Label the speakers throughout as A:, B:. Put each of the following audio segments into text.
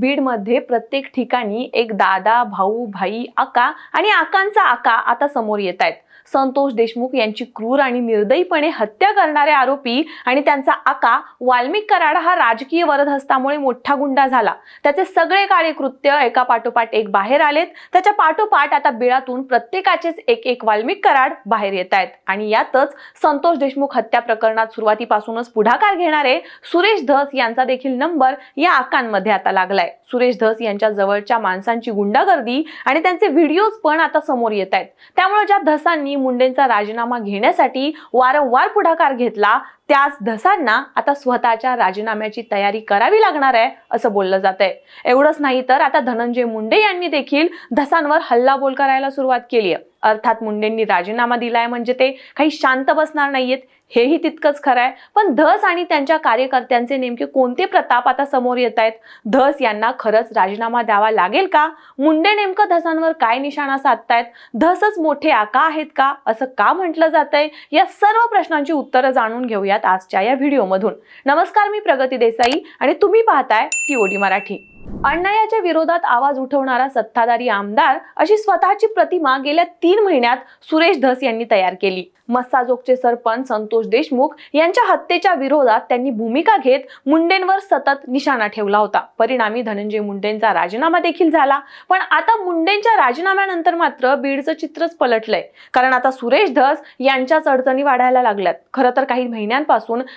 A: बीडमध्ये प्रत्येक ठिकाणी एक दादा भाऊ भाई आका आणि आकांचा आका आता समोर येत आहेत. संतोष देशमुख यांची क्रूर आणि निर्दयीपणे हत्या करणारे आरोपी आणि त्यांचा आका वाल्मिक कराड हा राजकीय वरदहस्तामुळे मोठा गुंडा झाला. त्याचे सगळे काळे कृत्य एका पाठोपाठ एक बाहेर आलेत. त्याच्या पाठोपाठ आता बिळातून प्रत्येकाचेच एक एक वाल्मिक कराड बाहेर येत आहेत. आणि यातच संतोष देशमुख हत्या प्रकरणात सुरुवातीपासूनच पुढाकार घेणारे सुरेश धस यांचा देखील नंबर या आकांमध्ये आता लागलाय. सुरेश धस यांच्या जवळच्या माणसांची गुंडागर्दी आणि त्यांचे व्हिडिओज पण आता समोर येत आहेत. त्यामुळे ज्या धसांनी मुंडेंचा राजीनामा घेण्यासाठी वारंवार पुढाकार घेतला त्याच धसांना आता स्वतःच्या राजीनाम्याची तयारी करावी लागणार आहे असं बोललं जात आहे एवढंच नाही तर आता धनंजय मुंडे यांनी देखील धसांवर हल्लाबोल करायला सुरुवात केली आहे. अर्थात मुंडेंनी राजीनामा दिलाय म्हणजे ते काही शांत बसणार नाहीयेत हेही तितकंच खरं आहे. पण धस आणि त्यांच्या कार्यकर्त्यांचे नेमके कोणते प्रताप आता समोर येत आहेत धस यांना खरंच राजीनामा द्यावा लागेल का? मुंडे नेमकं धसांवर काय निशाणा साधतायत? धसच मोठे आका आहेत का? असं का म्हटलं जातंय? या सर्व प्रश्नांची उत्तरं जाणून घेऊयात. आजच्या या व्हिडिओमधून. नमस्कार मी प्रगती देसाई आणि तुम्ही पाहताय टीओडी मराठी. अण्णायाच्या विरोधात आवाज उठवणारा सत्ताधारी आमदार अशी स्वतःची प्रतिमा गेल्या तीन महिन्यात सुरेश धस यांनी तयार केली. मस्साजोगचे सरपंच संतोष देशमुख यांच्या हत्येच्या विरोधात त्यांनी भूमिका घेत मुंडेंवर सतत निशाणा ठेवला होता. परिणामी धनंजय मुंडेंचा राजीनामा देखील झाला. पण आता मुंडेंच्या राजीनाम्यानंतर मात्र बीडचं चित्रच पलटलंय. कारण आता सुरेश धस यांच्याच अडचणी वाढायला लागल्यात. खरं तर काही महिन्यांपासून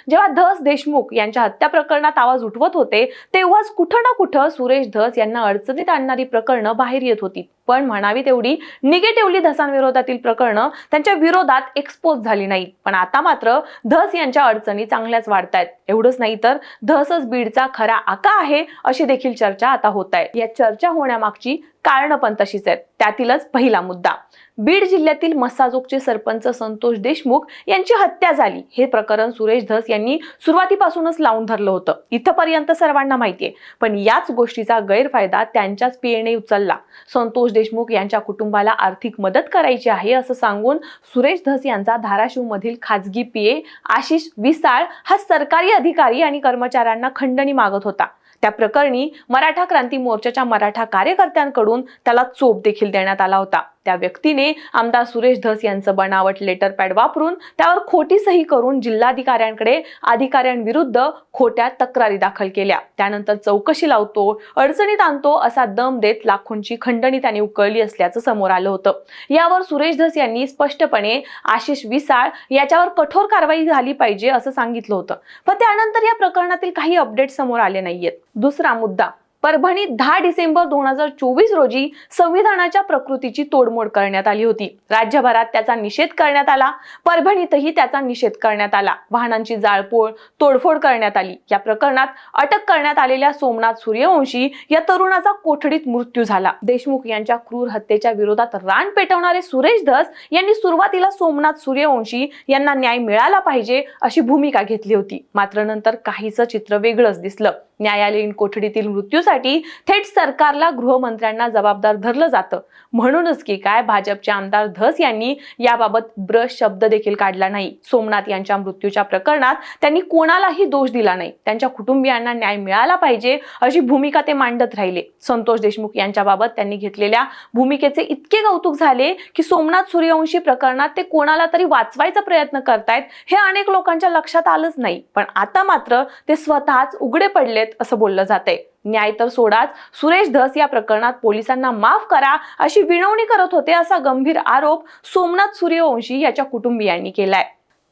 A: जेव्हा धस देशमुख यांच्या हत्या प्रकरणात आवाज उठवत होते तेव्हाच कुठं ना कुठं सुरेश धस यांना अडचणीत आणणारी प्रकरणं बाहेर येत होती. पण म्हणावी तेवढी निगेटिव्हली धसांविरोधातील प्रकरणं त्यांच्या विरोधात एक्सपोज झाली नाही पण आता मात्र धस यांच्या अडचणी चांगल्याच वाढतायत. एवढंच नाही तर धसच बीडचा खरा आका आहे अशी देखील चर्चा आता होत आहे. या चर्चा होण्यामागची कारणं पण तशीच आहेत. त्यातीलच पहिला मुद्दा. बीड जिल्ह्यातील मसाजोगचे सरपंच संतोष देशमुख यांची हत्या झाली. हे प्रकरण सुरेश धस यांनी सुरुवातीपासूनच लावून धरलं होतं. इथंपर्यंत सर्वांना माहितीये. पण याच गोष्टीचा गैरफायदा त्यांच्याच पीएने उचलला. संतोष देशमुख यांच्या कुटुंबाला आर्थिक मदत करायची आहे असं सांगून सुरेश धस यांचा धाराशिवमधील खाजगी पीए आशिष विसाळ हा सरकारी अधिकारी आणि कर्मचाऱ्यांना खंडणी मागत होता. त्या प्रकरणी मराठा क्रांती मोर्चाच्या मराठा कार्यकर्त्यांकडून त्याला चोप देखील देण्यात आला होता. त्या व्यक्तीने आमदार सुरेश धस यांचं बनावट लेटर पॅड वापरून त्यावर खोटी सही करून जिल्हाधिकाऱ्यांकडे अधिकाऱ्यांविरुद्ध खोट्या तक्रारी दाखल केल्या. त्यानंतर चौकशी लावतो अडचणीत आणतो असा दम देत लाखोंची खंडणी त्यांनी उकळली असल्याचं समोर आलं होतं. यावर सुरेश धस यांनी स्पष्टपणे आशिष विसाळ याच्यावर कठोर कारवाई झाली पाहिजे असं सांगितलं होतं. पण त्यानंतर या प्रकरणातील काही अपडेट समोर आले नाहीयेत. दुसरा मुद्दा परभणीत दहा डिसेंबर दोन हजार चोवीस रोजी संविधानाच्या प्रकृतीची तोडमोड करण्यात आली होती. राज्यभरात त्याचा निषेध करण्यात आला. परभणीतही त्याचा निषेध करण्यात आला. वाहनांची जाळपोळ तोडफोड करण्यात आली. या प्रकरणात अटक करण्यात आलेल्या सोमनाथ सूर्यवंशी या तरुणाचा कोठडीत मृत्यू झाला. देशमुख यांच्या क्रूर हत्येच्या विरोधात रान पेटवणारे सुरेश धस यांनी सुरुवातीला सोमनाथ सूर्यवंशी यांना न्याय मिळाला पाहिजे अशी भूमिका घेतली होती. मात्र नंतर काहीच चित्र वेगळंच दिसलं. न्यायालयीन कोठडीतील मृत्यूसाठी थेट सरकारला गृहमंत्र्यांना जबाबदार धरलं जातं. म्हणूनच की काय भाजपचे आमदार धस यांनी याबाबत ब्रश शब्द देखील काढला नाही. सोमनाथ यांच्या मृत्यूच्या प्रकरणात त्यांनी कोणालाही दोष दिला नाही. त्यांच्या कुटुंबियांना न्याय मिळाला पाहिजे अशी भूमिका ते मांडत राहिले. संतोष देशमुख यांच्याबाबत त्यांनी घेतलेल्या भूमिकेचे इतके कौतुक झाले की सोमनाथ सूर्यवंशी प्रकरणात ते कोणाला तरी वाचवायचा प्रयत्न करतायत हे अनेक लोकांच्या लक्षात आलंच नाही. पण आता मात्र ते स्वतःच उघडे पडलेत असं बोललं जातंय. न्याय तर सोडाच. सुरेश धस या प्रकरणात पोलिसांना माफ करा अशी विनवणी करत होते असा गंभीर आरोप सोमनाथ सूर्यवंशी याच्या कुटुंबियांनी केलाय.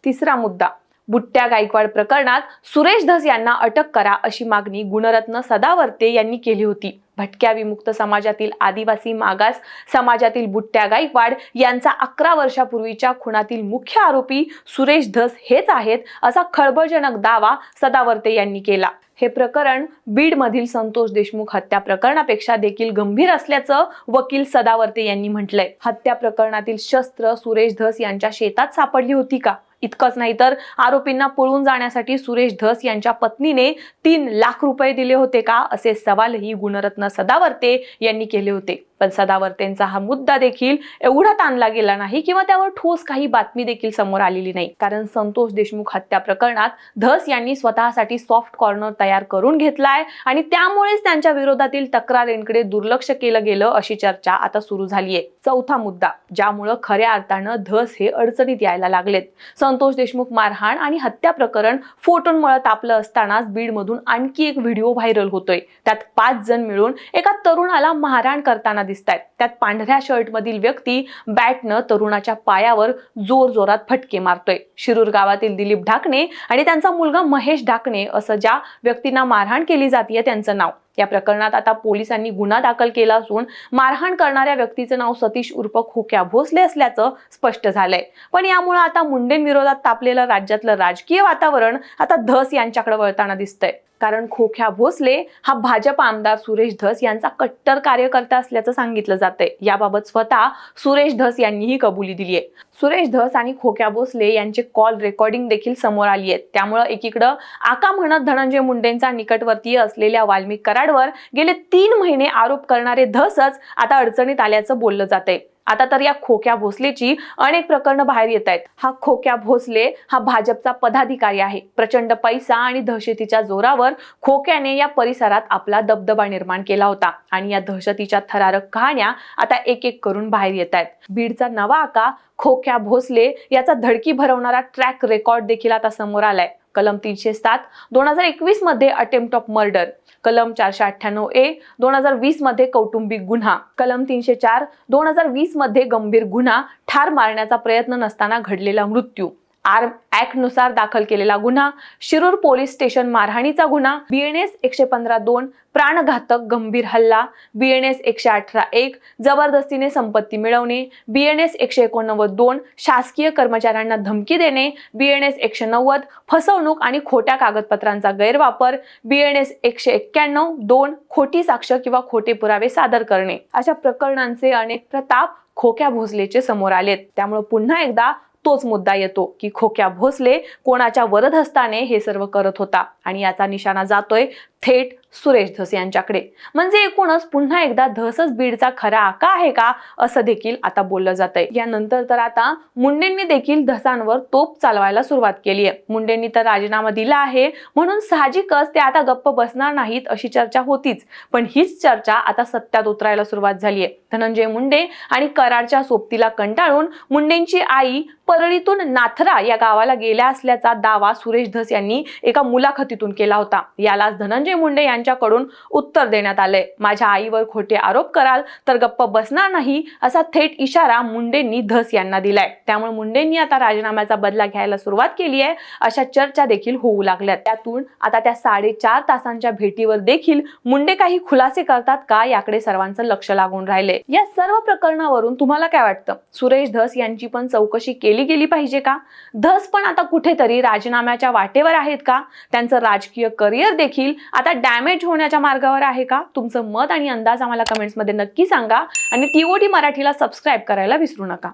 A: तिसरा मुद्दा बुट्ट्या गायकवाड प्रकरणात सुरेश धस यांना अटक करा अशी मागणी गुणरत्न सदावर्ते यांनी केली होती. भटक्या विमुक्त समाजातील आदिवासी मागास समाजातील बुट्ट्या गायकवाड यांचा अकरा वर्षापूर्वीच्या खुनातील मुख्य आरोपी सुरेश धस हेच आहेत असा खळबळजनक दावा सदावर्ते यांनी केला. हे प्रकरण बीडमधील संतोष देशमुख हत्या प्रकरणापेक्षा देखील गंभीर असल्याचं वकील सदावर्ते यांनी म्हटलंय. हत्या प्रकरणातील शस्त्र सुरेश धस यांच्या शेतात सापडली होती का? इतकंच नाही. तर आरोपींना पळून जाण्यासाठी सुरेश धस यांच्या पत्नीने तीन लाख रुपये दिले होते का? असे सवालही गुणरत्न सदावर्ते यांनी केले होते. पण सदावर्तेंचा हा मुद्दा देखील एवढा ताणला गेला नाही किंवा त्यावर ठोस काही बातमी देखील समोर आलेली नाही. कारण संतोष देशमुख हत्या प्रकरणात धस यांनी स्वतःसाठी सॉफ्ट कॉर्नर तयार करून घेतलाय आणि त्यामुळेच त्यांच्या विरोधातील तक्रारींकडे दुर्लक्ष केलं गेलं अशी चर्चा आता सुरू झाली आहे चौथा मुद्दा ज्यामुळं खऱ्या अर्थानं धस हे अडचणीत यायला लागलेत. संतोष देशमुख मारहाण आणि हत्या प्रकरण फोटोंमुळे तापलं असतानाच बीडमधून आणखी एक व्हिडिओ व्हायरल होतोय. त्यात पाच जण मिळून एका तरुणाला मारहाण करताना दिसत आहेत त्यात पांढऱ्या शर्टमधील व्यक्ती बॅटनं तरुणाच्या पायावर जोर जोरात फटके मारतोय. शिरूर गावातील दिलीप ढाकणे आणि त्यांचा मुलगा महेश ढाकणे असं ज्या व्यक्तींना मारहाण केली जाते त्यांचं नाव. या प्रकरणात आता पोलिसांनी गुन्हा दाखल केला असून मारहाण करणाऱ्या व्यक्तीचं नाव सतीश उर्फ खोक्या भोसले असल्याचं स्पष्ट झालंय. पण यामुळे आता मुंडेंविरोधात तापलेलं राज्यातलं राजकीय वातावरण आता धस यांच्याकडे वळताना दिसतंय. कारण खोख्या भोसले हा भाजप आमदार सुरेश धस यांचा कट्टर कार्यकर्ता असल्याचं सांगितलं जातंय. याबाबत स्वतः सुरेश धस यांनीही कबुली दिली आहे सुरेश धस आणि खोक्या भोसले यांचे कॉल रेकॉर्डिंग देखील समोर आली आहेत त्यामुळं एकीकडं आका म्हणत धनंजय मुंडेंचा निकटवर्तीय असलेल्या वाल्मिक कराडवर गेले तीन महिने आरोप करणारे धसच आता अडचणीत आल्याचं बोललं जातंय. आता तर या खोक्या भोसलेची अनेक प्रकरणं बाहेर येत आहेत. हा खोक्या भोसले हा भाजपचा पदाधिकारी आहे. प्रचंड पैसा आणि दहशतीच्या जोरावर खोक्याने या परिसरात आपला दबदबा निर्माण केला होता. आणि या दहशतीच्या थरारक कहाण्या आता एक एक करून बाहेर येत आहेत. बीडचा नवा आका खोक्या भोसले याचा धडकी भरवणारा ट्रॅक रेकॉर्ड देखील आता समोर आलाय. कलम तीनशे सात दोन हजार एकवीसमध्ये अटेम्प्ट ऑफ मर्डर कलम चारशे अठ्ठ्याण्णव ए दोन हजार वीसमध्ये कौटुंबिक गुन्हा. कलम तीनशे चार दोन हजार वीसमध्ये गंभीर गुन्हा ठार मारण्याचा प्रयत्न नसताना घडलेला मृत्यू. आर्म ऍक्टनुसार दाखल केलेला गुन्हा शिरूर पोलीस स्टेशन मारहाणीचा गुन्हा बीएनएस एकशे पंधरा दोन प्राणघातक गंभीर हल्ला बीएनएस एकशे अठरा एक जबरदस्तीने संपत्ती मिळवणे बीएनएस एकशे एकोणनव्वद दोन शासकीय कर्मचाऱ्यांना धमकी देणे बीएनएस एकशे नव्वद फसवणूक आणि खोट्या कागदपत्रांचा गैरवापर बीएनएस एकशे एक्क्याण्णव दोन खोटी साक्ष किंवा खोटे पुरावे सादर करणे. अशा प्रकरणांचे अनेक प्रताप खोक्या भोसलेचे समोर आलेत. त्यामुळे पुन्हा एकदा तोच मुद्दा येतो की खोक्या भोसले कोणाच्या वरदहस्ताने हे सर्व करत होता आणि याचा निशाणा जातोय थेट सुरेश धस यांच्याकडे. म्हणजे एकूणच पुन्हा एकदा धसच बीडचा खरा आका आहे का असं देखील आता बोललं जातंय. यानंतर तर आता मुंडेंनी देखील धसांवर तोप चालवायला सुरुवात केली आहे. मुंडेंनी तर राजीनामा दिला आहे म्हणून साहजिकच ते आता गप्प बसणार नाहीत अशी चर्चा होतीच. पण हीच चर्चा आता सत्यात उतरायला सुरुवात झाली आहे. धनंजय मुंडे आणि कराडच्या सोबतीला कंटाळून मुंडेंची आई परळीतून नाथरा या गावाला गेल्या असल्याचा दावा सुरेश धस यांनी एका मुलाखतीतून केला होता. यालाच धनंजय मुंडे यांच्याकडून उत्तर देण्यात आलंय. माझ्या आईवर खोटे आरोप कराल तर गप्प बसणार नाही असा थेट इशारा मुंडेंनी धस यांना दिलाय. त्यामुळे मुंडेंनी आता राजीनाम्याचा बदला घ्यायला सुरुवात केली आहे अशा चर्चा देखील होऊ लागल्या त्यातून आता त्या साडेचार तासांच्या भेटीवर देखील मुंडे काही खुलासे करतात का याकडे सर्वांचं लक्ष लागून राहिले या सर्व प्रकरणावरून तुम्हाला काय वाटतं? सुरेश धस यांची पण चौकशी केली गेली पाहिजे का? धस पण आता कुठेतरी राजीनाम्याच्या वाटेवर आहेत का? त्यांचं राजकीय करिअर देखील आता डॅमेज होण्याच्या मार्गावर आहे का? तुमचं मत आणि अंदाज आम्हाला कमेंट्समध्ये नक्की सांगा आणि टीओटी मराठीला सबस्क्राईब करायला विसरू नका.